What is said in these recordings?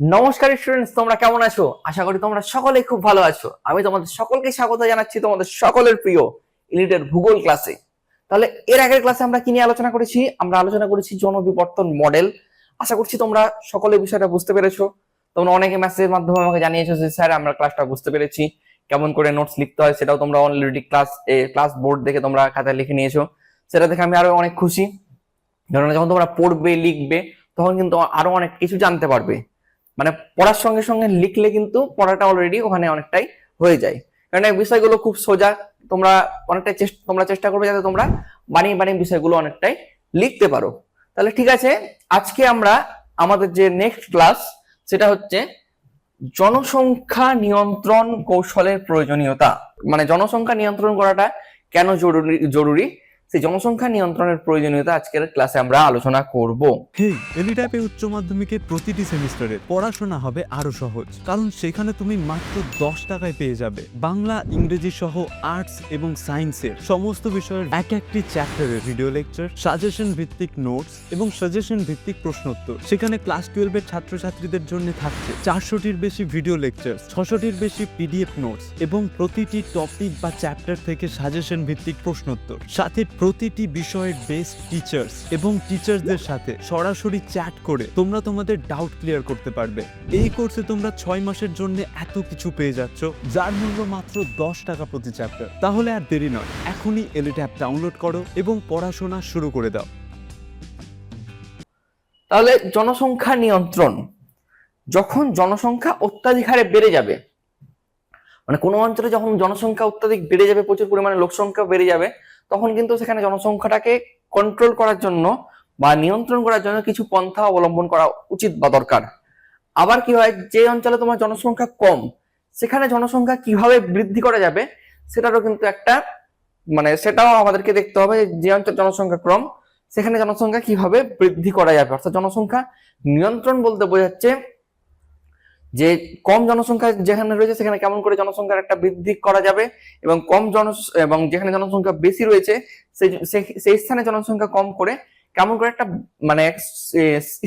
নমস্কার স্টুডেন্টস তোমরা কেমন আছো? আশা করি তোমরা সকলেই খুব ভালো আছো। আমি তোমাদের সকলকে স্বাগত জানাচ্ছি তোমাদের সকলের প্রিয় ইলিটের ভূগোল ক্লাসে তাহলে এর আগের ক্লাসে আমরা কি নিয়ে আলোচনা করেছি? আমরা আলোচনা করেছি জনবিবর্তন মডেল আশা করছি তোমরা সকলে বিষয়টা বুঝতে পেরেছ। তোমরা অনেকে মেসেজের মাধ্যমে আমাকে জানিয়েছো যে, স্যার, আমরা ক্লাসটা বুঝতে পেরেছি। কেমন করে নোটস লিখতে হয় সেটাও তোমরা অলরেডি ক্লাস ক্লাস বোর্ড দেখে তোমরা খাতায় লিখে নিয়েছো। সেটা দেখে আমি আরও অনেক খুশি। যখন তোমরা পড়বে, লিখবে, তখন কিন্তু আরও অনেক কিছু জানতে পারবে। মানে পড়ার সঙ্গে সঙ্গে লিখলে কিন্তু পড়াটা অলরেডি ওখানে অনেকটাই হয়ে যায়। কারণ এই বিষয়গুলো খুব সোজা, তোমরা অনেকটাই চেষ্টা তোমরা চেষ্টা করবে যাতে তোমরা বানিয়ে বানিয়ে বিষয়গুলো অনেকটাই লিখতে পারো। তাহলে ঠিক আছে, আজকে আমরা আমাদের যে নেক্সট ক্লাস সেটা হচ্ছে জনসংখ্যা নিয়ন্ত্রণ কৌশলের প্রয়োজনীয়তা। মানে জনসংখ্যা নিয়ন্ত্রণ করাটা কেন জরুরি জরুরি? সেই জনসংখ্যা নিয়ন্ত্রণের প্রয়োজনীয়তা আজকের ক্লাসে আমরা আলোচনা করব। হেই এলিট্যাপে উচ্চ মাধ্যমিকের প্রতিটি সেমিস্টারে পড়াশোনা হবে আরও সহজ। কারণ সেখানে তুমি মাত্র দশ টাকায় পেয়ে যাবে। বাংলা, ইংরেজি সহ আর্টস এবং সায়েন্সের সমস্ত বিষয়ের এক একটি চ্যাপ্টারের ভিডিও লেকচার সাজেশন ভিত্তিক নোটস এবং সাজেশন ভিত্তিক প্রশ্নোত্তর। সেখানে ক্লাস টুয়েলভের ছাত্রছাত্রীদের জন্য থাকছে চারশোটির বেশি ভিডিও লেকচার ছশোটির বেশি পিডিএফ নোটস এবং প্রতিটি টপিক বা চ্যাপ্টার থেকে সাজেশন ভিত্তিক প্রশ্নোত্তর। সাথে প্রতিটি বিষয়ের বেস্ট টিচার্স এবং টিচার্সদের সাথে সরাসরি চ্যাট করে তোমরা তোমাদের ডাউট ক্লিয়ার করতে পারবে। এই কোর্সে তোমরা ছয় মাসের জন্য এত কিছু পেয়ে যাচ্ছ, যার মূল্য মাত্র দশ টাকা প্রতি চ্যাপ্টার তাহলে আর দেরি নয়, এখনই এলিট অ্যাপ ডাউনলোড করো এবং পড়াশোনা শুরু করে দাও। তাহলে জনসংখ্যা নিয়ন্ত্রণ। যখন জনসংখ্যা অত্যাধিক হারে বেড়ে যাবে মানে কোনো অঞ্চলে যখন জনসংখ্যা অত্যাধিক বেড়ে যাবে, প্রচুর পরিমাণে লোক সংখ্যা বেড়ে যাবে তখন কিন্তু সেখানে জনসংখ্যাটাকে কন্ট্রোল করার জন্য বা নিয়ন্ত্রণ করার জন্য কিছু পন্থা অবলম্বন করা উচিত বা দরকার। আবার কি হয়, যে অঞ্চলে তোমার জনসংখ্যা কম, সেখানে জনসংখ্যা কীভাবে বৃদ্ধি করা যাবে, সেটারও কিন্তু একটা মানে সেটাও আমাদেরকে দেখতে হবে যে অঞ্চল জনসংখ্যা কম, সেখানে জনসংখ্যা কীভাবে বৃদ্ধি করা যাবে। অর্থাৎ জনসংখ্যা নিয়ন্ত্রণ বলতে বোঝাচ্ছে যে কম জনসংখ্যা যেখানে রয়েছে, সেখানে কেমন করে জনসংখ্যার একটা বৃদ্ধি করা যাবে এবং কম জন, এবং যেখানে জনসংখ্যা বেশি রয়েছে, সেই স্থানে জনসংখ্যা কম করে কেমন করে একটা মানে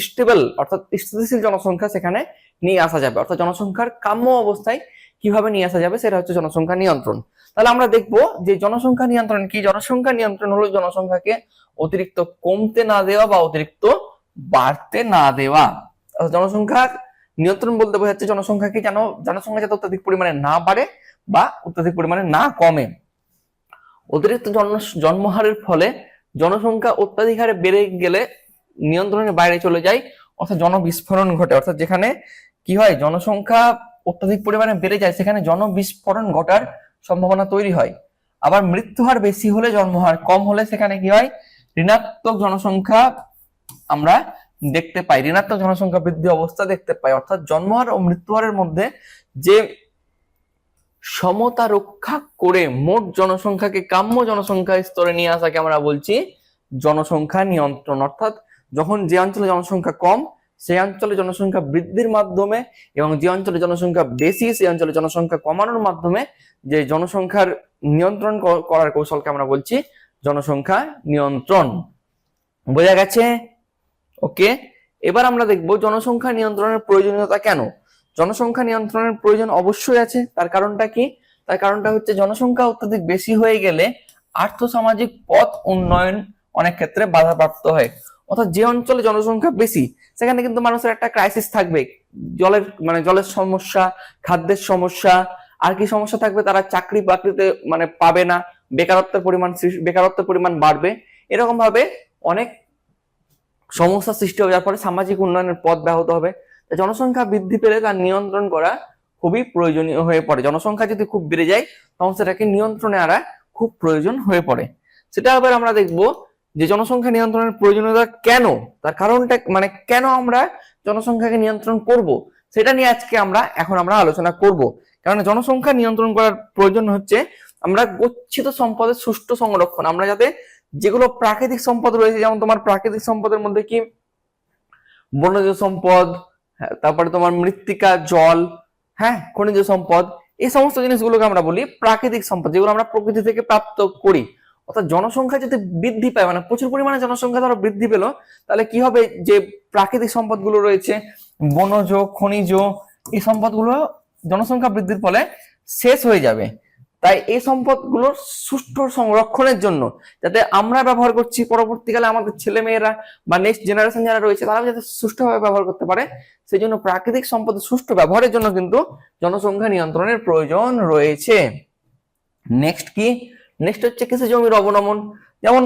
স্টেবল অর্থাৎ স্থিতিশীল জনসংখ্যা সেখানে নিয়ে আসা যাবে। অর্থাৎ জনসংখ্যার কাম্য অবস্থায় কীভাবে নিয়ে আসা যাবে, সেটা হচ্ছে জনসংখ্যা নিয়ন্ত্রণ। তাহলে আমরা দেখব যে জনসংখ্যা নিয়ন্ত্রণ কি? জনসংখ্যা নিয়ন্ত্রণ হলো জনসংখ্যাকে অতিরিক্ত কমতে না দেওয়া বা অতিরিক্ত বাড়তে না দেওয়া। জনসংখ্যা নিয়ন্ত্রণ বলতে বোঝাচ্ছে জনসংখ্যাকে যেন জনসংখ্যা যাতে অত্যাধিক পরিমাণে না বাড়ে বা অত্যাধিক পরিমাণে না কমে। অতিরিক্ত জন্ম, জন্মহারের ফলে জনসংখ্যা অত্যাধিক হারে বেড়ে গেলে নিয়ন্ত্রণের বাইরে চলে যায়, অর্থাৎ জনবিস্ফোরণ ঘটে। অর্থাৎ যেখানে কি হয়? জনসংখ্যা অত্যাধিক পরিমাণে বেড়ে যায়, সেখানে জনবিস্ফোরণ ঘটার সম্ভাবনা তৈরি হয়। আবার মৃত্যুহার বেশি হলে জন্মহার কম হলে সেখানে কি হয়? ঋণাত্মক জনসংখ্যা আমরা দেখতে পাই, ঋণাত্মক জনসংখ্যা বৃদ্ধি অবস্থা দেখতে পাই, অর্থাৎ জন্মহার ও মৃত্যুহারের মধ্যে যে সমতা রক্ষা করে মোট জনসংখ্যাকে কাম্য জনসংখ্যা স্তরে নিয়ে আসাকে আমরা বলছি জনসংখ্যা নিয়ন্ত্রণ। অর্থাৎ যখন যে অঞ্চলে জনসংখ্যা কম, সেই অঞ্চলে জনসংখ্যা বৃদ্ধির মাধ্যমে এবং যে অঞ্চলে জনসংখ্যা বেশি, সেই অঞ্চলে জনসংখ্যা কমানোর মাধ্যমে যে জনসংখ্যার নিয়ন্ত্রণ করার কৌশলকে আমরা বলছি জনসংখ্যা নিয়ন্ত্রণ। বোঝা গেছে? ওকে এবার আমরা দেখব জনসংখ্যা নিয়ন্ত্রণের প্রয়োজনীয়তা কেন? জনসংখ্যা নিয়ন্ত্রণের প্রয়োজন অবশ্যই আছে। তার কারণটা কি? তার কারণটা হচ্ছে জনসংখ্যা অত্যাধিক বেশি হয়ে গেলে আর্থসামাজিক পথ উন্নয়ন অনেক ক্ষেত্রে বাধাপ্রাপ্ত হয়। অর্থাৎ যে অঞ্চলে জনসংখ্যা বেশি, সেখানে কিন্তু মানুষের একটা ক্রাইসিস থাকবে। জলের মানে জলের সমস্যা, খাদ্যের সমস্যা, আর কি সমস্যা থাকবে তারা চাকরি বাকরিতে মানে পাবে না। বেকারত্বের পরিমাণ বেকারত্বের পরিমাণ বাড়বে। এরকম ভাবে অনেক সমস্যা সৃষ্টি হবে, যার ফলে সামাজিক উন্নয়নের পথ ব্যাহত হবে। জনসংখ্যা বৃদ্ধি পেলে তার নিয়ন্ত্রণ করা খুবই প্রয়োজনীয় হয়ে পড়ে। জনসংখ্যা যদি খুব বেড়ে যায়, তখন সেটাকে নিয়ন্ত্রণে আনা খুব প্রয়োজন হয়ে পড়ে। সেটা আবার আমরা দেখব যে জনসংখ্যা নিয়ন্ত্রণের প্রয়োজনীয়তা কেন? তার কারণটা মানে কেন আমরা জনসংখ্যাকে নিয়ন্ত্রণ করব? সেটা নিয়ে আজকে আমরা, এখন আমরা আলোচনা করব। কারণ জনসংখ্যা নিয়ন্ত্রণ করার প্রয়োজন হচ্ছে আমরা গচ্ছিত সম্পদের সুষ্ঠু সংরক্ষণ। আমরা যাতে যেগুলো প্রাকৃতিক সম্পদ রয়েছে যেমন তোমার প্রাকৃতিক সম্পদের মধ্যে কি? বনজ সম্পদ হ্যাঁ, তারপরে তোমার মৃত্তিকা জল হ্যাঁ খনিজ সম্পদ এই সমস্ত জিনিসগুলোকে আমরা বলি প্রাকৃতিক সম্পদ যেগুলো আমরা প্রকৃতি থেকে প্রাপ্ত করি। অর্থাৎ জনসংখ্যা যদি বৃদ্ধি পায় মানে প্রচুর পরিমাণে জনসংখ্যা ধরো বৃদ্ধি পেল তাহলে কি হবে? যে প্রাকৃতিক সম্পদগুলো রয়েছে বনজ খনিজ এই সম্পদগুলো জনসংখ্যা বৃদ্ধির ফলে শেষ হয়ে যাবে। তাই এই সম্পদগুলোর সুষ্ঠু সংরক্ষণের জন্য যাতে আমরা ব্যবহার করছি, পরবর্তীকালে আমাদের ছেলে মেয়েরা বা নেক্সট জেনারেশন যারা রয়েছে তারা যাতে সুষ্ঠুভাবে ব্যবহার করতে পারে। সেই জন্য প্রাকৃতিক সম্পদের সুষ্ঠু ব্যবহারের জন্য কিন্তু জনসংখ্যা নিয়ন্ত্রণের প্রয়োজন রয়েছে। নেক্সট কি? নেক্সট হচ্ছে কৃষি জমির অবনমন। যেমন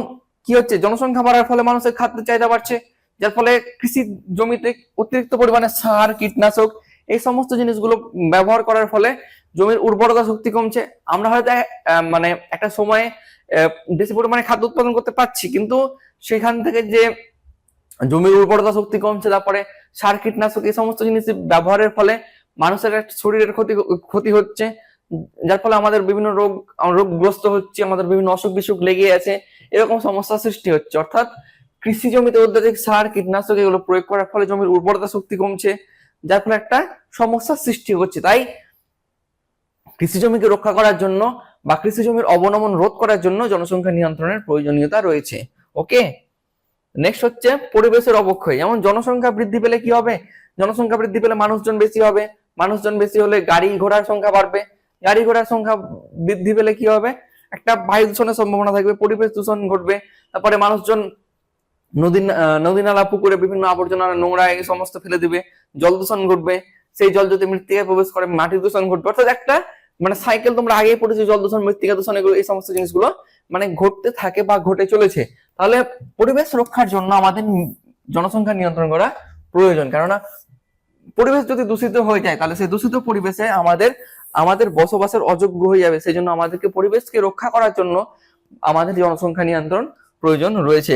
কি হচ্ছে? জনসংখ্যা বাড়ার ফলে মানুষের খাদ্যের চাহিদা বাড়ছে, যার ফলে কৃষি জমিতে অতিরিক্ত পরিমাণে সার, কীটনাশক এই সমস্ত জিনিসগুলো ব্যবহার করার ফলে জমির উর্বরতা শক্তি কমছে, আমরা হয়তো মানে একটা সময়ে বেশি পরিমাণে খাদ্য উৎপাদন করতে পারছি, কিন্তু সেখান থেকে যে জমির উর্বরতা শক্তি কমছে, তারপরে সার কীটনাশক, এই সমস্ত জিনিস ব্যবহারের ফলে মানুষের একটা শরীরের ক্ষতি ক্ষতি হচ্ছে, যার ফলে আমাদের বিভিন্ন রোগ, রোগগ্রস্ত হচ্ছে, আমাদের বিভিন্ন অসুখ বিসুখ লেগে আছে, এরকম সমস্যা সৃষ্টি হচ্ছে। অর্থাৎ কৃষি জমিতে অত্যাধিক সার, কীটনাশক, এগুলো প্রয়োগ করার ফলে জমির উর্বরতা শক্তি কমছে, যার ফলে একটা সমস্যার সৃষ্টি হচ্ছে। তাই কৃষি জমিকে রক্ষা করার জন্য বা কৃষি জমির অবনমন রোধ করার জন্য জনসংখ্যা নিয়ন্ত্রণের প্রয়োজনীয়তা রয়েছে। ওকে? নেক্সট হচ্ছে পরিবেশের অবক্ষয়। যেমন জনসংখ্যা বৃদ্ধি পেলে কি হবে? জনসংখ্যা বৃদ্ধি পেলে মানুষজন বেশি হবে। মানুষজন বেশি হলে গাড়ি ঘোড়ার সংখ্যা বাড়বে। গাড়ি ঘোড়ার সংখ্যা বৃদ্ধি পেলে কি হবে? একটা বায়ু দূষণের সম্ভাবনা থাকবে, পরিবেশ দূষণ ঘটবে। তারপরে মানুষজন নদী নদী নালা পুকুরে বিভিন্ন আবর্জনা, নোংরা, এই সমস্ত ফেলে দিবে। জল দূষণ ঘটবে। সেই জল যদি মৃত্তিকায় প্রবেশ করে মাটি দূষণ ঘটবে। অর্থাৎ একটা মানে সাইকেল তোমরা আগেই পড়েছো, জল দূষণ, মৃত্তিকা দূষণ, এগুলো, এই সমস্ত জিনিসগুলো মানে ঘটতে থাকে বা ঘটে চলেছে। তাহলে পরিবেশ রক্ষার জন্য আমাদের জনসংখ্যা নিয়ন্ত্রণ করা প্রয়োজন। কেননা পরিবেশ যদি দূষিত হয়ে যায়, তাহলে সেই দূষিত পরিবেশে আমাদের আমাদের বসবাসের অযোগ্য হয়ে যাবে। সেই জন্য আমাদেরকে পরিবেশকে রক্ষা করার জন্য আমাদের জনসংখ্যা নিয়ন্ত্রণ প্রয়োজন রয়েছে।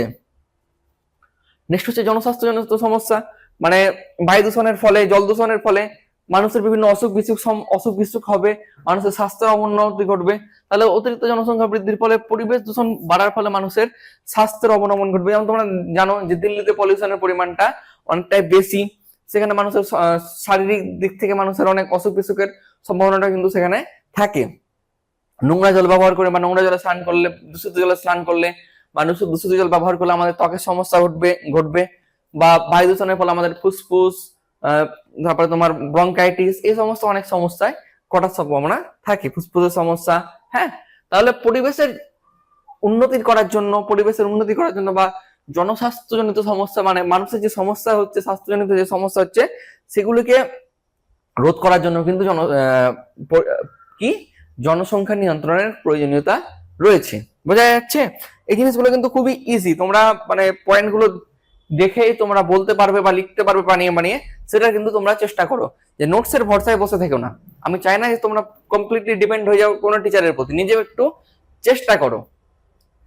নেক্সট হচ্ছে জনস্বাস্থ্যজনিত সমস্যা। মানে বায়ু দূষণের ফলে, জল দূষণের ফলে মানুষের বিভিন্ন অসুখ বিসুখ অসুখ বিসুখ হবে, মানুষের স্বাস্থ্যের অবনতি ঘটবে, তাহলে অতিরিক্ত জনসংখ্যা বৃদ্ধির ফলে পরিবেশ দূষণ বাড়ার ফলে মানুষের স্বাস্থ্যের অবনমন ঘটবে। যেমন তোমরা জানো যে দিল্লিতে পলিউশনের পরিমাণটা অনেকটাই বেশি, সেখানে মানুষের শারীরিক দিক থেকে মানুষের অনেক অসুখ বিসুখের সম্ভাবনাটা কিন্তু সেখানে থাকে। নোংরা জল ব্যবহার করে বা নোংরা জলে স্নান করলে, দূষিত জলে স্নান করলে বা দূষিত জল ব্যবহার করলে আমাদের ত্বকের সমস্যা ঘটবে ঘটবে বা বায়ু দূষণের ফলে আমাদের ফুসফুস তারপরে তোমার ব্রঙ্কাইটিস এই সমস্ত অনেক সমস্যায় ঘটার সম্ভাবনা থাকে, ফুসফুসের সমস্যা হ্যাঁ? তাহলে পরিবেশের উন্নতি করার জন্য, পরিবেশের উন্নতি করার জন্য বা জনস্বাস্থ্যজনিত সমস্যা মানে মানুষের যে সমস্যা হচ্ছে, স্বাস্থ্যজনিত যে সমস্যা হচ্ছে, সেগুলিকে রোধ করার জন্য কিন্তু জন কি? জনসংখ্যা নিয়ন্ত্রণের প্রয়োজনীয়তা রয়েছে। বোঝা যাচ্ছে? এই জিনিসগুলো কিন্তু খুবই ইজি তোমরা মানে পয়েন্টগুলো দেখেই তোমরা বলতে পারবে বা লিখতে পারবে বানিয়ে বানিয়ে, সেটা কিন্তু তোমরা চেষ্টা করো। যে নোটসের ভরসায় বসে থেকো না। আমি চাই না যে তোমরা কমপ্লিটলি ডিপেন্ড হয়ে যাও কোনো টিচারের প্রতি। নিজে একটু চেষ্টা করো।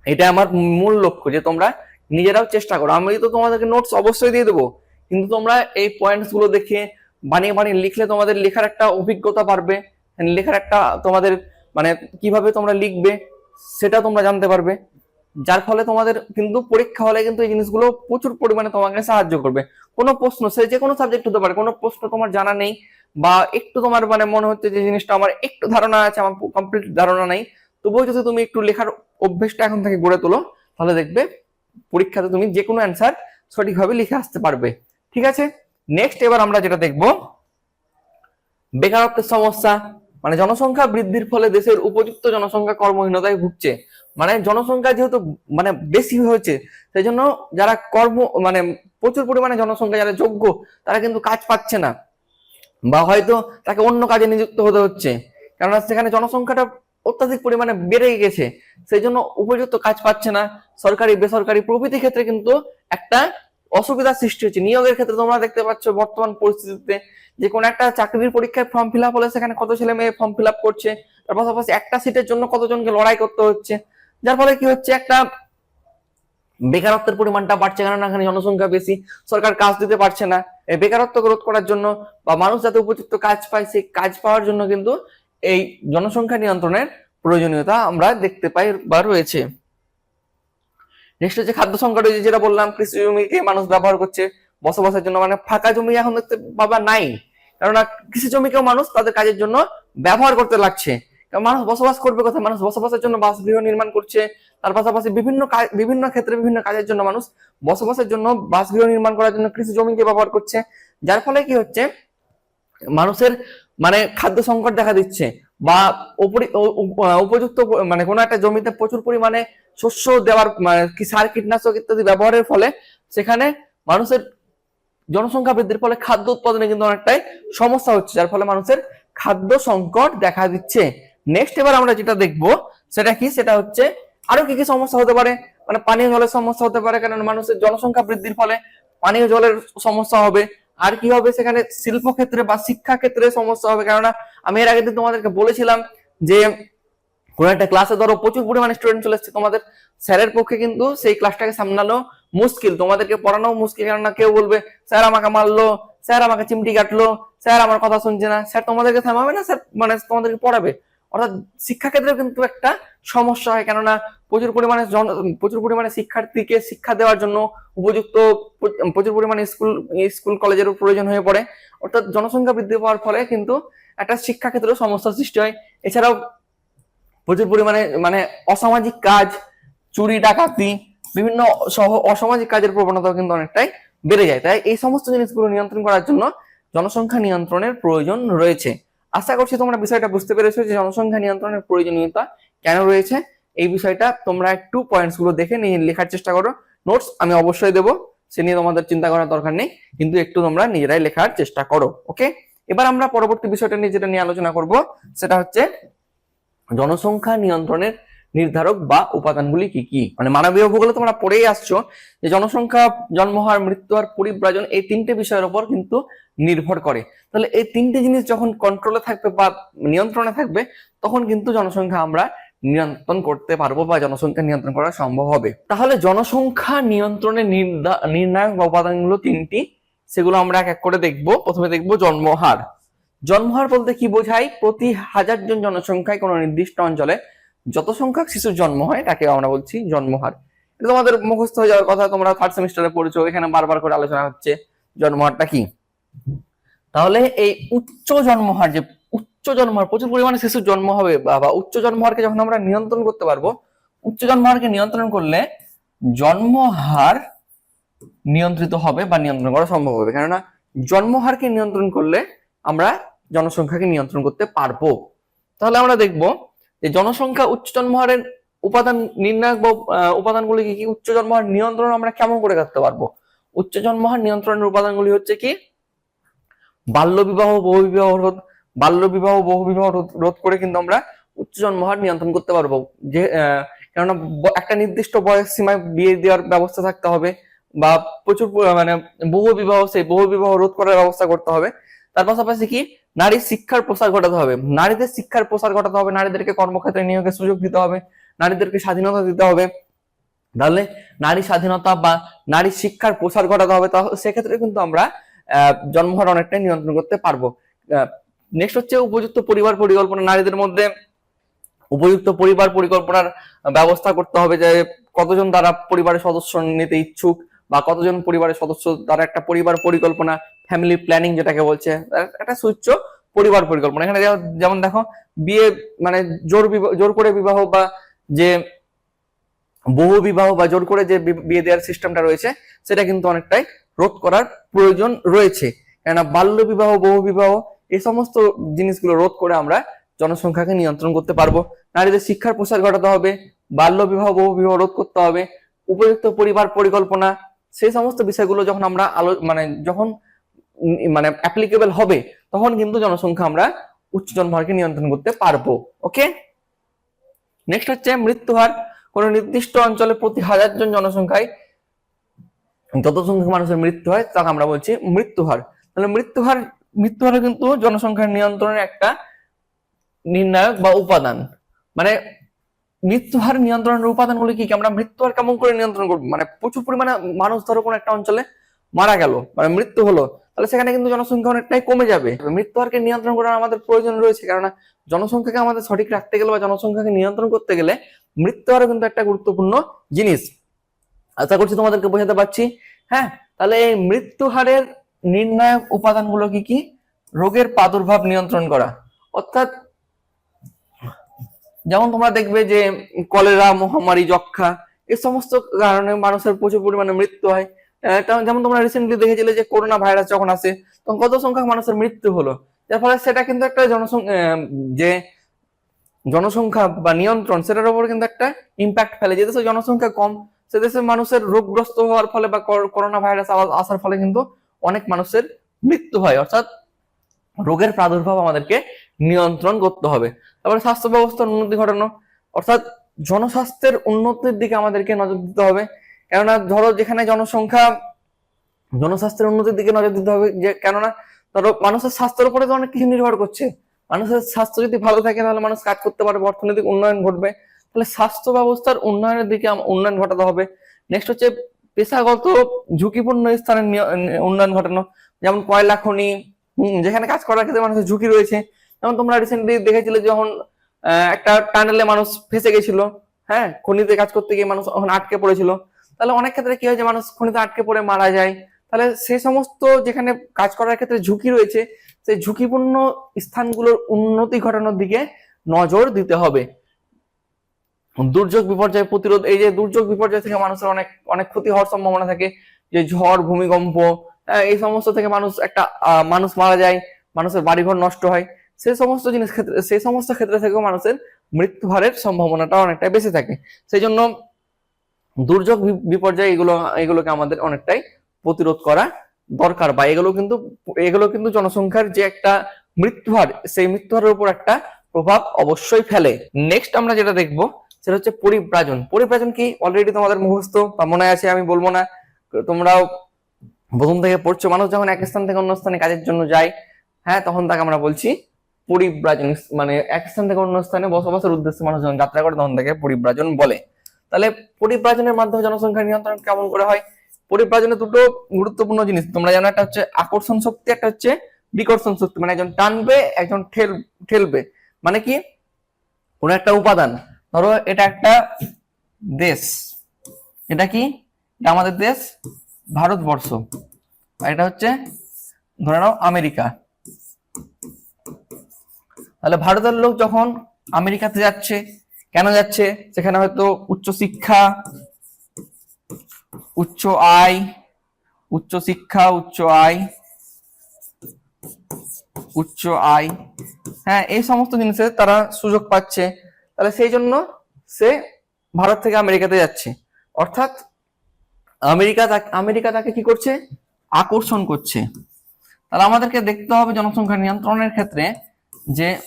এটা আমার মূল লক্ষ্য, যে তোমরা নিজেরাও চেষ্টা করো। আমি তো তোমাদেরকে নোটস অবশ্যই দিয়ে দেবো। কিন্তু তোমরা এই পয়েন্টসগুলো দেখে বানিয়ে বানিয়ে লিখলে তোমাদের লেখার একটা অভিজ্ঞতা বাড়বে। লেখার একটা তোমাদের মানে কীভাবে তোমরা লিখবে, সেটা তোমরা জানতে পারবে। যার ফলে তোমাদের কিন্তু পরীক্ষা হলে কিন্তু এই জিনিসগুলো প্রচুর পরিমাণে তোমাকে সাহায্য করবে। কোনো প্রশ্ন, সে যে কোনো সাবজেক্ট হতে পারে, কোনো প্রশ্ন তোমার জানা নেই বা একটু তোমার মানে মনে হচ্ছে যে জিনিসটা আমার একটু ধারণা আছে, আমার কমপ্লিট ধারণা নেই, তবুও যদি তুমি একটু লেখার অভ্যেসটা এখন থেকে গড়ে তোলো, তাহলে দেখবে পরীক্ষাতে তুমি যে কোনো অ্যান্সার সঠিকভাবে লিখে আসতে পারবে। ঠিক আছে? নেক্সট এবার আমরা যেটা দেখব, বেকারত্বের সমস্যা মানে জনসংখ্যা বৃদ্ধির ফলে দেশের উপযুক্ত জনসংখ্যা কর্মহীনতায় ভুগছে। মানে জনসংখ্যা যেহেতু মানে বেশি হয়েছে সেই জন্য যারা কর্ম মানে প্রচুর পরিমাণে জনসংখ্যা, যারা যোগ্য, তারা কিন্তু কাজ পাচ্ছে না। বা হয়তো তাকে অন্য কাজে নিযুক্ত হতে হচ্ছে। কেননা সেখানে জনসংখ্যাটা অত্যাধিক পরিমাণে বেড়ে গেছে সেই জন্য উপযুক্ত কাজ পাচ্ছে না। সরকারি, বেসরকারি প্রভৃতি ক্ষেত্রে কিন্তু একটা অসুবিধার সৃষ্টি হচ্ছে। নিয়োগের ক্ষেত্রে তোমরা দেখতে পাচ্ছ বর্তমান পরিস্থিতিতে যে কোনো একটা চাকরির পরীক্ষায় ফর্ম ফিল আপ হলে সেখানে কত ছেলে মেয়ে ফর্ম ফিল আপ করছে, তার পাশাপাশি একটা সিটের জন্য কতজনকে লড়াই করতে হচ্ছে। যার ফলে কি হচ্ছে একটা বেকারত্বের পরিমাণটা বাড়ছে কারণ এখানে জনসংখ্যা বেশি, সরকার কাজ দিতে পারছে না। এই বেকারত্ব রোধ করার জন্য বা মানুষ যাতে উপযুক্ত কাজ পায়, সেই কাজ পাওয়ার জন্য কিন্তু এই জনসংখ্যা নিয়ন্ত্রণের প্রয়োজনীয়তা আমরা দেখতে পাই বা রয়েছে। নেক্সট হচ্ছে খাদ্য সংকট যে যেটা বললাম, কৃষি জমিকে মানুষ ব্যবহার করছে বসবাসের জন্য মানে ফাঁকা জমি এখন দেখতে পাবা নাই। কেননা কৃষি জমিকেও মানুষ তাদের কাজের জন্য ব্যবহার করতে লাগছে। মানুষ বসবাস করবে কোথায়? মানুষ বসবাসের জন্য বাসগৃহ নির্মাণ করছে। তার পাশাপাশি বিভিন্ন বিভিন্ন ক্ষেত্রে বিভিন্ন কাজের জন্য মানুষ বসবাসের জন্য বাসগৃহ নির্মাণ করার জন্য কৃষি জমিকে ব্যবহার করছে। যার ফলে কি হচ্ছে? মানুষের মানে খাদ্য সংকট দেখা দিচ্ছে বা উপযুক্ত মানে কোনো একটা জমিতে প্রচুর পরিমাণে শস্য দেওয়ার মানে সার, কীটনাশক ইত্যাদি ব্যবহারের ফলে সেখানে মানুষের জনসংখ্যা বৃদ্ধির ফলে খাদ্য উৎপাদনে কিন্তু অনেকটাই সমস্যা হচ্ছে, যার ফলে মানুষের খাদ্য সংকট দেখা দিচ্ছে। নেক্সট এবার আমরা যেটা দেখব, সেটা কি? সেটা হচ্ছে আরও কি কি সমস্যা হতে পারে? মানে পানীয় জলের সমস্যা হতে পারে, কারণ মানুষের জনসংখ্যা বৃদ্ধির ফলে পানীয় জলের সমস্যা হবে। আর কি হবে? সেখানে শিল্প ক্ষেত্রে বা শিক্ষা ক্ষেত্রে সমস্যা হবে। কেননা, আমি এর আগে তোমাদেরকে বলেছিলাম যে, কোনো একটা ক্লাসে ধরো প্রচুর পরিমাণে স্টুডেন্ট চলে এসছে, তোমাদের স্যারের পক্ষে কিন্তু সেই ক্লাসটাকে সামলানো মুশকিল। তোমাদেরকে পড়ানো মুশকিল, কেননা কেউ বলবে, স্যার আমাকে মারলো, স্যার আমাকে চিমটি কাটলো, স্যার আমার কথা শুনছে না। স্যার তোমাদেরকে থামাবে না? স্যার মানে তোমাদেরকে পড়াবে? অর্থাৎ শিক্ষা ক্ষেত্রে কিন্তু একটা সমস্যা হয়। কেননা প্রচুর পরিমাণে জন- প্রচুর পরিমাণে শিক্ষার্থীকে শিক্ষা দেওয়ার জন্য উপযুক্ত প্র- প্রচুর পরিমাণে স্কুল স্কুল কলেজের প্রয়োজন হয়ে পড়ে। অর্থাৎ জনসংখ্যা বৃদ্ধি পাওয়ার ফলে কিন্তু একটা শিক্ষা ক্ষেত্রে সমস্যার সৃষ্টি হয়। এছাড়াও প্রচুর পরিমাণে মানে অসামাজিক কাজ, চুরি, ডাকাতি, বিভিন্ন সহ, অসামাজিক কাজের প্রবণতা কিন্তু অনেকটাই বেড়ে যায়। তাই এই সমস্ত জিনিসগুলো নিয়ন্ত্রণ করার জন্য জনসংখ্যা নিয়ন্ত্রণের প্রয়োজন রয়েছে। আশা করছি তোমরা বিষয়টা বুঝতে পেরেছ যে জনসংখ্যা নিয়ন্ত্রণের প্রয়োজনীয়তা কেন রয়েছে। এই বিষয়টা তোমরা একটু পয়েন্টসগুলো দেখে নিয়ে লেখার চেষ্টা করো। নোটস আমি অবশ্যই দেবো, সে নিয়ে তোমাদের চিন্তা করার দরকার নেই, কিন্তু একটু তোমরা নিজেরাই লেখার চেষ্টা করো ওকে এবার আমরা পরবর্তী বিষয়টা নিয়ে যেটা নিয়ে আলোচনা করব, সেটা হচ্ছে জনসংখ্যা নিয়ন্ত্রণের নির্ধারক বা উপাদানগুলি কি কি? মানে মানবীয় ভূগোলে তোমরা পড়েই আসছো যে জনসংখ্যা, জন্মহার মৃত্যুহার পরিব্রাজন এই তিনটে বিষয়ের উপর কিন্তু নির্ভর করে। তাহলে এই তিনটে জিনিস যখন কন্ট্রোলে থাকবে বা নিয়ন্ত্রণে থাকবে, তখন কিন্তু জনসংখ্যা আমরা নিয়ন্ত্রণ করতে পারব বা জনসংখ্যা নিয়ন্ত্রণ করা সম্ভব হবে। তাহলে জনসংখ্যা নিয়ন্ত্রণের নির্ণায়ক বা উপাদানগুলো তিনটি, সেগুলো আমরা এক এক করে দেখব। প্রথমে দেখব জন্মহার। জন্মহার বলতে কি বোঝায়? প্রতি হাজার জন জনসংখ্যায় কোনো নির্দিষ্ট অঞ্চলে যত সংখ্যক শিশুর জন্ম হয়, তাকে আমরা বলছি জন্মহার। তোমাদের মুখস্থ হয়ে যাওয়ার কথা, তোমরা থার্ড সেমিস্টারে পড়েছো, এখানে বারবার করে আলোচনা হচ্ছে জন্মহারটা কি? তাহলে এই উচ্চ জন্মহার যে, উচ্চ জন্মহার, প্রচুর পরিমাণে শিশুর জন্ম হবে বা উচ্চ জন্মহারকে যখন আমরা নিয়ন্ত্রণ করতে পারব, উচ্চ জন্মহারকে নিয়ন্ত্রণ করলে জন্মহার নিয়ন্ত্রিত হবে বা নিয়ন্ত্রণ করা সম্ভব হবে। কেননা জন্মহারকে নিয়ন্ত্রণ করলে আমরা জনসংখ্যাকে নিয়ন্ত্রণ করতে পারব। তাহলে আমরা দেখব যে জনসংখ্যা উচ্চ জন্মহারের উপাদান নির্ণায়ক বা উপাদানগুলি কি উচ্চ জন্মহার নিয়ন্ত্রণ আমরা কেমন করে করতে পারব? উচ্চ জন্মহার নিয়ন্ত্রণের উপাদানগুলি হচ্ছে কি? বাল্য বিবাহ, বহু বিবাহ রোধ, বাল্য বিবাহ, বহু বিবাহ রোধ- করে কিন্তু আমরা উচ্চ জন্মহার নিয়ন্ত্রণ করতে পারব। যে কেননা একটা নির্দিষ্ট বয়স সীমায় বিয়ে দেওয়ার ব্যবস্থা থাকতে হবে বা প্রচুর মানে বহু বিবাহ, সেই বহু বিবাহ রোধ করার ব্যবস্থা করতে হবে। তার পাশাপাশি কি? নারীর শিক্ষার প্রসার ঘটাতে হবে। নারীদের শিক্ষার প্রসার ঘটাতে হবে, নারীদেরকে কর্মক্ষেত্রে নিয়োগের সুযোগ দিতে হবে, নারীদেরকে স্বাধীনতা দিতে হবে। তাহলে নারী স্বাধীনতা বা নারী শিক্ষার প্রসার ঘটাতে হবে সেক্ষেত্রে কিন্তু আমরা জন্মহার অনেকটাই নিয়ন্ত্রণ করতে পারব। নেক্সট হচ্ছে উপযুক্ত পরিবার পরিকল্পনা। নারীদের মধ্যে উপযুক্ত পরিবার পরিকল্পনার ব্যবস্থা করতে হবে যে কতজন তারা পরিবারের সদস্য নিতে ইচ্ছুক বা কতজন পরিবারের সদস্য তারা একটা পরিবার পরিকল্পনা ফ্যামিলি প্ল্যানিং যেটাকে বলছে একটা সুচ্চ পরিবার পরিকল্পনা। এখানে যেমন- দেখো, বিয়ে মানে জোর জোর করে বিবাহ বা যে বহু বিবাহ বা জোর করে যে বিয়ে দেওয়ার সিস্টেমটা রয়েছে, সেটা কিন্তু অনেকটাই রোধ করার প্রয়োজন রয়েছে। কেননা বাল্য বিবাহ, বহু বিবাহ এই সমস্ত জিনিসগুলো রোধ করে আমরা জনসংখ্যাকে নিয়ন্ত্রণ করতে পারব। নারীদের শিক্ষার প্রসার ঘটাতে হবে, বাল্য বিবাহ, বহু বিবাহ রোধ করতে হবে, উপযুক্ত পরিবার পরিকল্পনা সেই সমস্ত বিষয়গুলো যখন আমরা আলো মানে যখন মানে অ্যাপ্লিকেবল হবে, তখন কিন্তু জনসংখ্যা আমরা উচ্চ জন্মহারকে নিয়ন্ত্রণ করতে পারব ওকে নেক্সট হচ্ছে মৃত্যুহার কোন নির্দিষ্ট অঞ্চলে প্রতি হাজার জন জনসংখ্যায় যত সংখ্যক মানুষের মৃত্যু হয় তাকে আমরা বলছি মৃত্যুহার তাহলে মৃত্যুহার মৃত্যুহার কিন্তু জনসংখ্যার নিয়ন্ত্রণের একটা নির্ণায়ক বা উপাদান। মানে মৃত্যুহার নিয়ন্ত্রণের উপাদানগুলি কি কি? আমরা মৃত্যুহার কেমন করে নিয়ন্ত্রণ করব? মানে প্রচুর পরিমাণে মানুষ ধরো কোনো একটা অঞ্চলে মারা গেল মানে মৃত্যু হলো। তাহলে সেখানে কিন্তু জনসংখ্যা অনেকটাই কমে যাবে। মৃত্যুহারকে নিয়ন্ত্রণ করার আমাদের প্রয়োজন রয়েছে, কেননা জনসংখ্যাকে আমাদের সঠিক রাখতে গেলে বা জনসংখ্যাকে নিয়ন্ত্রণ করতে গেলে মৃত্যুহারও কিন্তু একটা গুরুত্বপূর্ণ জিনিস। আশা করছি তোমাদেরকে বোঝাতে পারছি। হ্যাঁ তাহলে এই মৃত্যু হারের নির্ণায়ক উপাদানগুলো কি কি? রোগের প্রাদুর্ভাব নিয়ন্ত্রণ করা। অর্থাৎ যেমন তোমরা দেখবে যে, কলেরা, মহামারী যক্ষা এই সমস্ত কারণে মানুষের প্রচুর পরিমাণে মৃত্যু হয়। যেমন তোমরা রিসেন্টলি দেখেছিলে যে করোনা ভাইরাস যখন আসে, তখন কত সংখ্যক মানুষের মৃত্যু হলো। যার ফলে সেটা কিন্তু একটা জনসংখ্যা যে জনসংখ্যা বা নিয়ন্ত্রণ, সেটার উপর কিন্তু একটা ইম্প্যাক্ট ফেলে। যে দেশে জনসংখ্যা কম, সে দেশের মানুষের রোগগ্রস্ত হওয়ার ফলে বা কর- করোনা ভাইরাস আসার ফলে কিন্তু অনেক মানুষের মৃত্যু হয়। অর্থাৎ রোগের প্রাদুর্ভাব আমাদেরকে নিয়ন্ত্রণ করতে হবে। তারপরে স্বাস্থ্য ব্যবস্থার উন্নতি ঘটানো, অর্থাৎ জনস্বাস্থ্যের উন্নতির দিকে আমাদেরকে নজর দিতে হবে। কেননা ধরো যেখানে জনসংখ্যা জনস্বাস্থ্যের উন্নতির দিকে নজর দিতে হবে, যে কেননা ধরো মানুষের স্বাস্থ্যের উপরে তো অনেক কিছু নির্ভর করছে। মানুষের স্বাস্থ্য যদি ভালো থাকে, তাহলে মানুষ কাজ করতে পারবে, অর্থনৈতিক উন্নয়ন ঘটবে। তাহলে স্বাস্থ্য ব্যবস্থার উন্নয়নের দিকে উন্নয়ন ঘটাতে হবে। নেক্সট হচ্ছে পেশাগত ঝুঁকিপূর্ণ স্থানের নিয়- উন্নয়ন ঘটানো। যেমন কয়লা, খনি যেখানে কাজ করার ক্ষেত্রে মানুষের ঝুঁকি রয়েছে। যেমন তোমরা রিসেন্টলি দেখেছিলে যখন একটা টানেলে মানুষ ফেসে গেছিল হ্যাঁ? খনিতে কাজ করতে গিয়ে মানুষ ওখানে আটকে পড়েছিল। তাহলে অনেক ক্ষেত্রে কি হয় যে মানুষ খনিতে আটকে পড়ে, মারা যায়। তাহলে সেই সমস্ত যেখানে কাজ করার ক্ষেত্রে ঝুঁকি রয়েছে, সেই ঝুঁকিপূর্ণ স্থানগুলোর উন্নতি ঘটানোর দিকে নজর দিতে হবে। দুর্যোগ বিপর্যয় প্রতিরোধ, এই যে দুর্যোগ বিপর্যয় থেকে মানুষের অনেক অনেক ক্ষতি হওয়ার সম্ভাবনা থাকে। যে ঝড়, ভূমিকম্প এই সমস্ত থেকে মানুষ একটা মানুষ মারা যায়, মানুষের বাড়িঘর নষ্ট হয়। সেই সমস্ত জিনিস ক্ষেত্রে, সেই সমস্ত ক্ষেত্রে থেকেও মানুষের মৃত্যু হারের সম্ভাবনাটা অনেকটা বেশি থাকে। সেই জন্য দুর্যোগ বিপর্যয় এগুলো, এগুলোকে আমাদের অনেকটাই প্রতিরোধ করা দরকার বা এগুলো কিন্তু এগুলো কিন্তু জনসংখ্যার যে একটা মৃত্যু হার সেই মৃত্যু হারের উপর একটা প্রভাব অবশ্যই ফেলে। নেক্সট আমরা যেটা দেখব, সেটা হচ্ছে পরিব্রাজন। পরিব্রাজন কি? অলরেডি তোমাদের মুখস্থ বা মনে আছে, আমি বলব না। তোমরাও প্রথম থেকে পড়ছো, মানুষ যখন এক স্থান থেকে অন্য স্থানে কাজের জন্য যায় হ্যাঁ তখন তাকে আমরা বলছি পরিব্রাজন। মানে এক স্থান থেকে অন্য স্থানে বসবাসের উদ্দেশ্যে মানুষ যখন যাত্রা করে, তখন তাকে পরিব্রাজন বলে। তাহলে পরিব্রাজনের মাধ্যমে জনসংখ্যা নিয়ন্ত্রণ কেমন করে হয়? পরিব্রাজনে দুটো গুরুত্বপূর্ণ জিনিস। তোমরা জানো, একটা হচ্ছে আকর্ষণ শক্তি, একটা হচ্ছে বিকর্ষণ শক্তি। মানে একজন টানবে, একজন ঠেল, ঠেলবে। মানে কি? কোন একটা উপাদান। ধরো, এটা একটা দেশ। এটা কি? এটা আমাদের দেশ ভারতবর্ষ। আর এটা হচ্ছে, ধরে নাও, আমেরিকা। তাহলে ভারতের লোক যখন আমেরিকাতে যাচ্ছে কেন যাচ্ছে? সেখানে হয়তো উচ্চ শিক্ষা, উচ্চ আয়, উচ্চ শিক্ষা, উচ্চ আয় উচ্চ আয়। হ্যাঁ এই সমস্ত জিনিসের তারা সুযোগ পাচ্ছে। তাহলে সেই জন্য সে ভারত থেকে আমেরিকাতে যাচ্ছে। অর্থাৎ আমেরিকা তাকে- আমেরিকা তাকে কি করছে? আকর্ষণ করছে। তাহলে আমাদেরকে দেখতে হবে জনসংখ্যা নিয়ন্ত্রণের ক্ষেত্রে যে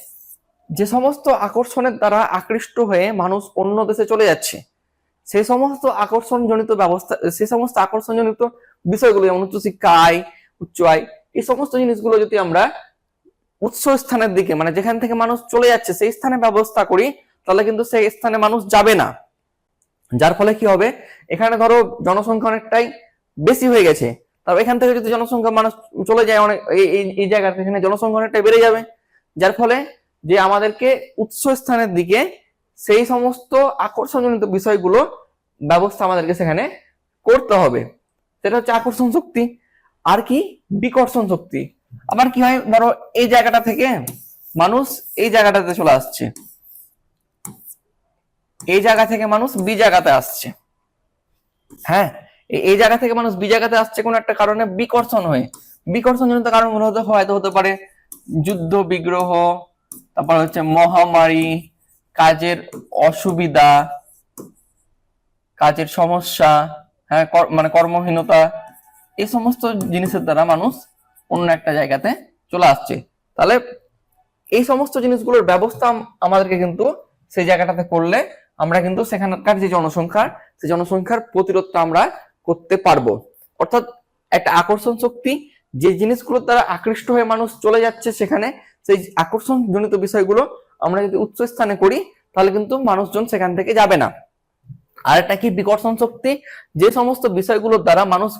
যে সমস্ত আকর্ষণের দ্বারা আকৃষ্ট হয়ে মানুষ অন্য দেশে চলে যাচ্ছে, সে সমস্ত আকর্ষণজনিত ব্যবস্থা, সে সমস্ত আকর্ষণজনিত বিষয়গুলো, যেমন উচ্চ শিক্ষা, আয়, উচ্চ আয়, এই সমস্ত জিনিসগুলো যদি আমরা উৎস স্থানের দিকে মানে যেখান থেকে মানুষ চলে যাচ্ছে, সেই স্থানে ব্যবস্থা করি, তাহলে কিন্তু সেই স্থানে মানুষ যাবে না। যার ফলে কি হবে? এখানে ধরো জনসংখ্যা অনেকটাই বেশি হয়ে গেছে। তবে এখান থেকে যদি জনসংখ্যা মানুষ চলে যায়, অনেক এই- জায়গা এখানে জনসংখ্যা অনেকটাই বেড়ে যাবে। যার ফলে যে আমাদেরকে উৎস স্থানের দিকে সেই সমস্ত আকর্ষণজনিত বিষয়গুলো ব্যবস্থা আমাদেরকে সেখানে করতে হবে। সেটা হচ্ছে আকর্ষণ শক্তি, আর কি? বিকর্ষণ শক্তি। আবার কি হয়? ধরো, এই জায়গাটা থেকে মানুষ এই জায়গাটাতে চলে আসছে। এই জায়গা থেকে মানুষ বি জায়গাতে আসছে। হ্যাঁ? এই জায়গা থেকে মানুষ বি জায়গাতে আসছে কোন একটা কারণে বিকর্ষণ হয়ে। বিকর্ষণ জনিত কারণগুলো হতে হয়তো হতে পারে যুদ্ধ, বিগ্রহ তারপর হচ্ছে মহামারী, কাজের অসুবিধা, কাজের সমস্যা হ্যাঁ মানে কর্মহীনতা, এই সমস্ত জিনিসের দ্বারা মানুষ অন্য একটা জায়গাতে চলে আসছে। তাহলে এই সমস্ত জিনিসগুলোর ব্যবস্থা আমাদেরকে কিন্তু সেই জায়গাটাতে করলে আমরা কিন্তু সেখানকার যে জনসংখ্যা সেই জনসংখ্যার প্রতিরোধটা আমরা করতে পারব। অর্থাৎ একটা আকর্ষণ শক্তি, যে জিনিসগুলোর দ্বারা আকৃষ্ট হয়ে মানুষ চলে যাচ্ছে সেখানে সেই আকর্ষণ জনিত বিষয়গুলো আমরা যদি উচ্চ স্থানে করি, তাহলে কিন্তু মানুষজন সেখান থেকে যাবে না। আর একটা কি বিকর্ষণ শক্তি? যে সমস্ত বিষয়গুলোর দ্বারা মানুষ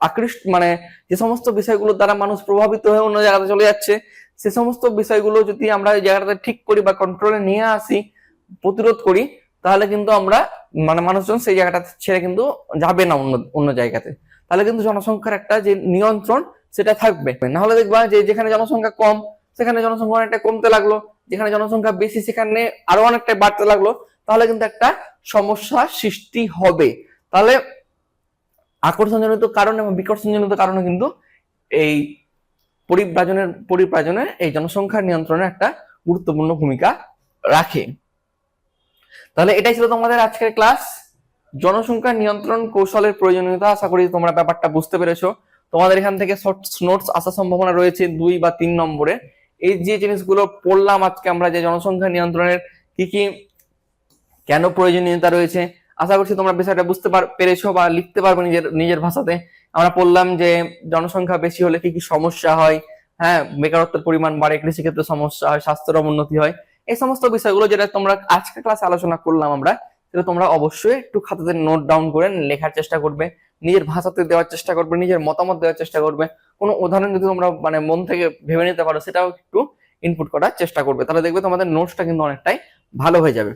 আকৃষ্ট মানে যে সমস্ত বিষয়গুলোর দ্বারা মানুষ প্রভাবিত হয়ে অন্য জায়গাতে চলে যাচ্ছে, সে সমস্ত বিষয়গুলো যদি আমরা ওই জায়গাটাতে ঠিক করি বা কন্ট্রোলে নিয়ে আসি, প্রতিরোধ করি, তাহলে কিন্তু আমরা মানে মানুষজন সেই জায়গাটা ছেড়ে কিন্তু যাবে না অন্য অন্য জায়গাতে। তাহলে কিন্তু জনসংখ্যার একটা যে নিয়ন্ত্রণ, সেটা থাকবে। না হলে দেখবা যে যেখানে জনসংখ্যা কম সেখানে জনসংখ্যা অনেকটা কমতে লাগল, যেখানে জনসংখ্যা বেশি, সেখানে আরও অনেকটা বাড়তে লাগল, তাহলে কিন্তু একটা সমস্যা সৃষ্টি হবে। তাহলে আকর্ষণজনিত কারণ এবং বিকর্ষণজনিত কারণে কিন্তু এই পরিব্রাজনের, পরিব্রাজনে এই জনসংখ্যা নিয়ন্ত্রণে একটা গুরুত্বপূর্ণ ভূমিকা রাখে। তাহলে এটাই ছিল তোমাদের আজকের ক্লাস। জনসংখ্যা নিয়ন্ত্রণ কৌশলের প্রয়োজনীয়তা, আশা করি তোমরা ব্যাপারটা বুঝতে পেরেছ। তোমাদের এখান থেকে শর্ট নোটস আসার সম্ভাবনা রয়েছে দুই বা তিন নম্বরে। এই যে জিনিসগুলো পড়লাম আজকে আমরা যে জনসংখ্যা নিয়ন্ত্রণের কি কি কেন প্রয়োজনীয়তা রয়েছে, আশা করছি তোমরা বিষয়টা বুঝতে পার পেরেছ বা লিখতে পারবে নিজের নিজের ভাষাতে। আমরা পড়লাম যে জনসংখ্যা বেশি হলে কি কি সমস্যা হয় হ্যাঁ বেকারত্বের পরিমাণ বাড়ে, কৃষিক্ষেত্রে সমস্যা হয়, স্বাস্থ্যের অবনতি হয়। এই সমস্ত বিষয়গুলো যেটা তোমরা আজকে ক্লাসে আলোচনা করলাম আমরা, সেটা তোমরা অবশ্যই একটু খাতাতে নোট ডাউন করে লেখার চেষ্টা করবে, নিজের ভাষাতে দেওয়ার চেষ্টা করবে, নিজের মতামত দেওয়ার চেষ্টা করবে। কোনো উদাহরণ যদি তোমরা মানে মন থেকে ভেবে নিতে পারো, সেটাও একটু ইনপুট করার চেষ্টা করবে। তাহলে দেখবে তোমাদের নোটসটা কিন্তু অনেকটাই ভালো হয়ে যাবে।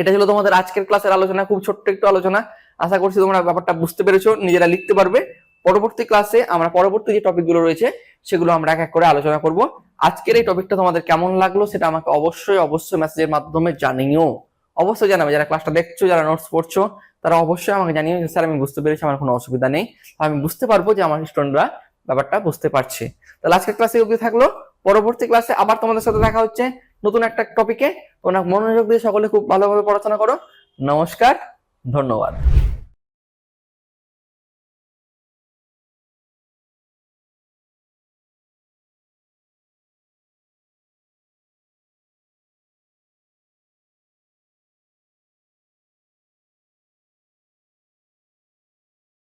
এটা ছিল তোমাদের আজকের ক্লাসের আলোচনা, খুব ছোট্ট একটু আলোচনা। আশা করছি তোমরা ব্যাপারটা বুঝতে পেরেছ, নিজেরা লিখতে পারবে। পরবর্তী ক্লাসে আমরা পরবর্তী যে টপিকগুলো রয়েছে, সেগুলো আমরা এক এক করে আলোচনা করব। আজকের এই টপিকটা তোমাদের কেমন লাগল সেটা আমাকে অবশ্যই অবশ্যই মেসেজের মাধ্যমে জানিও। অবশ্যই জানাবে, যারা ক্লাসটা দেখছ, যারা নোটস পড়ছো, তারা অবশ্যই আমাকে জানিও। স্যার, আমি বুঝতে পেরেছি, আমার কোনো অসুবিধা নেই। আমি বুঝতে পারব যে আমার স্টুডেন্টরা ব্যাপারটা বুঝতে পারছি। তাহলে আজকের ক্লাসে অব্দি থাকল। পরবর্তী ক্লাসে আবার তোমাদের সাথে দেখা হচ্ছে নতুন একটা টপিকে তোমরা মনোযোগ দিয়ে সকলে খুব ভালোভাবে পড়াশোনা করো। নমস্কার, ধন্যবাদ।